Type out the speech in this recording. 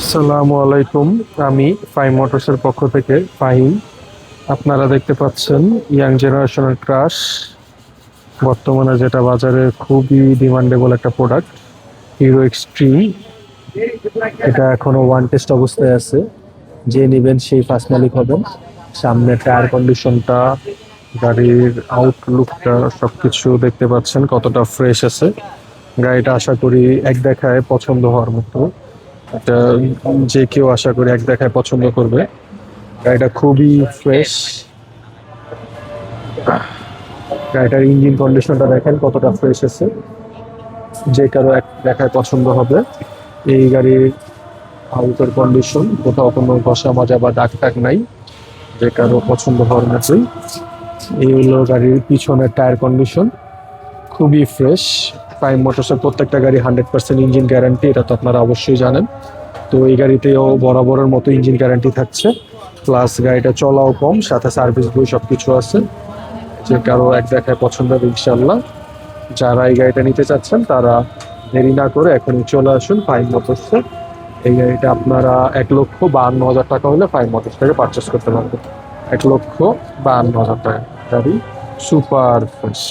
আসসালামু আলাইকুম। আমি ফাইম মোটরসের পক্ষ থেকে ফাহিম। আপনারা দেখতে পাচ্ছেন ইয়াং জেনারেশনের ক্রাশ। বর্তমানে যেটা বাজারে খুবই ডিমান্ডেবল একটা প্রোডাক্ট, হিরো এক্সট্রিম। এটা এখনও ওয়ান টেস্ট অবস্থায় আছে। যে নেবেন সেই ফার্স্ট মালিক হবেন। সামনে টায়ার কন্ডিশনটা, গাড়ির আউটলুকটা সবকিছু দেখতে পাচ্ছেন কতটা ফ্রেশ আছে। গাড়িটা আশা করি এক দেখায় পছন্দ হওয়ার মতো। এটা যে কেউ আশা করি এক দেখায় পছন্দ করবে। গাড়িটা খুবই ফ্রেশ গাড়িটার ইঞ্জিন কন্ডিশনটা দেখেন কতটা ফ্রেশ আছে। যে কারও এক দেখায় পছন্দ হবে। এই গাড়ির আউটের কন্ডিশন কোথাও কোনো ঘষা মাজা বা দাগ টাগ নাই। যে কারও পছন্দ হওয়ার মতোই। এই হলো গাড়ির পিছনের টায়ার কন্ডিশন খুবই ফ্রেশ প্রাইম মোটরসের প্রত্যেকটা গাড়ি হান্ড্রেড পার্সেন্ট ইঞ্জিন গ্যারান্টি এটা তো আপনারা অবশ্যই জানেন। তো এই গাড়িতেও বরাবরের মতো ইঞ্জিন গ্যারান্টি থাকছে। প্লাস গাড়িটা চলাও কম, সাথে সার্ভিস বই সব কিছু আছে। যে কারও এক দেখায় পছন্দ হবে ইনশাল্লাহ যারা এই গাড়িটা নিতে চাচ্ছেন, তারা দেরি না করে এখনই চলে আসুন ফাইভ মোটরসে এই গাড়িটা আপনারা এক লক্ষ বাহান্ন হাজার টাকা হলে ফাইভ মোটরস থেকে পারচেস করতে পারবেন। এক লক্ষ বাহান্ন হাজার টাকা। গাড়ি সুপার ফ্রেশ